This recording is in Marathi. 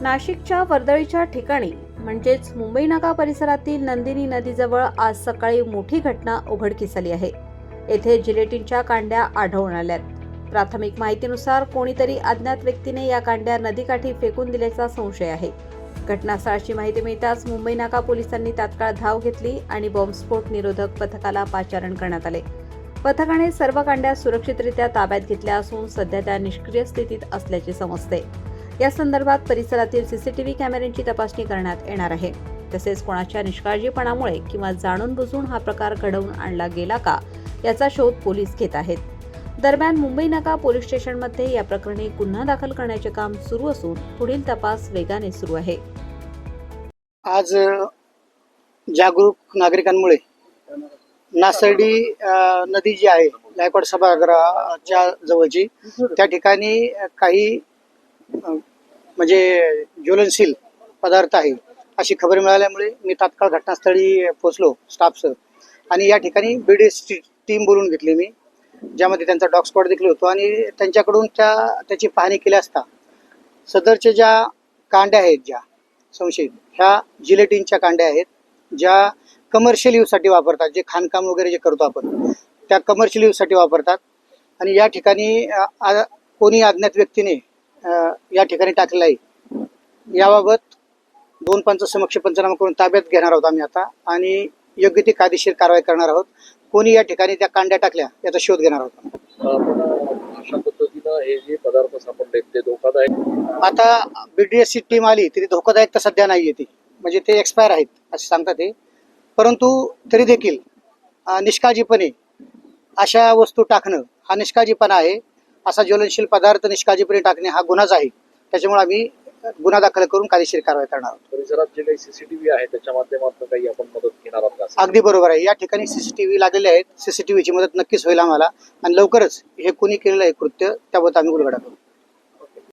नाशिकच्या वर्दळीच्या ठिकाणी म्हणजेच मुंबई नाका परिसरातील नंदिनी नदीजवळ आज सकाळी मोठी घटना उघडकीस आली आहे. येथे जिलेटिनच्या कांड्या आढळून आल्यात. प्राथमिक माहितीनुसार कोणीतरी अज्ञात व्यक्तीने या कांड्या नदीकाठी फेकून दिल्याचा संशय आहे. घटनास्थळाची माहिती मिळताच मुंबई नाका पोलिसांनी तात्काळ धाव घेतली आणि बॉम्बस्फोट निरोधक पथकाला पाचारण करण्यात आले. पथकाने सर्व कांड्या सुरक्षितरित्या ताब्यात घेतल्या असून सध्या त्या निष्क्रिय स्थितीत असल्याचे समजते. या संदर्भात परिसरातील सीसीटीव्ही कॅमेऱ्यांची तपासणी करण्यात येणार आहे. तसेच कोणाच्या निष्काळजीपणामुळे किंवा जाणून बुजून हा प्रकार घडवून आणला गेला का याचा शोध पोलीस घेत आहेत. दरम्यान मुंबई नाका पोलीस स्टेशनमध्ये या प्रकरणी गुन्हा दाखल करण्याचे काम सुरू असून पुढील तपास वेगाने सुरू आहे. आज जागरूक नागरिकांमुळे नासर्डी नदी जी आहे गायकवाड सभागृहाच्या जवळची त्या ठिकाणी काही म्हणजे ज्वलनशील पदार्थ आहे अशी खबर मिळाल्यामुळे मी तात्काळ घटनास्थळी पोहोचलो स्टाफसह आणि या ठिकाणी बीडीएसची टीम बोलून घेतली मी ज्यामध्ये त्यांचा डॉग स्क्वॉड देखील होतो आणि त्यांच्याकडून त्या त्याची पाहणी केली असता सदरच्या ज्या कांड्या आहेत ज्या संशयित ह्या जिलेटिनच्या कांड्या आहेत ज्या कमर्शियल यूजसाठी वापरतात जे खाणकाम वगैरे जे करतो आपण त्या कमर्शियल यूजसाठी वापरतात. आणि या ठिकाणी आ- कोणी अज्ञात व्यक्तीने या ठिकाणी टाकलेलं आहे. याबाबत दोन पंच समक्ष पंचनामा करून ताब्यात घेणार आहोत आम्ही आता आणि योग्य ती कायदेशीर कारवाई करणार आहोत. कोणी या ठिकाणी त्या कांड्या टाकल्या याचा शोध घेणार आहोत अशा पद्धतीनं हे जे पदार्थ सापडले ते धोकादायक आता बीडीएसची टीम आली तरी धोकादायक तर सध्या नाही ती. म्हणजे ते एक्सपायर आहेत असे सांगतात ते. परंतु तरी देखील निष्काळजीपणे अशा वस्तू टाकणं हा निष्काळजीपणा आहे. असा ज्वलनशील पदार्थ निष्काळजीपणे टाकणे हा गुन्हाच आहे. त्याच्यामुळे आम्ही गुन्हा दाखल करून कायदेशीर कारवाई करणार आहोत. परिसरात जे काही सीसीटीव्ही आहे त्याच्या माध्यमातून काही आपण मदत घेणार आहोत का? अगदी बरोबर आहे. या ठिकाणी सीसीटीव्ही लागलेले आहेत. सीसीटीव्हीची मदत नक्कीच होईल आम्हाला. आणि लवकरच हे कोणी केलेलं आहे कृत्य त्याबद्दल आम्ही उलगडा करू.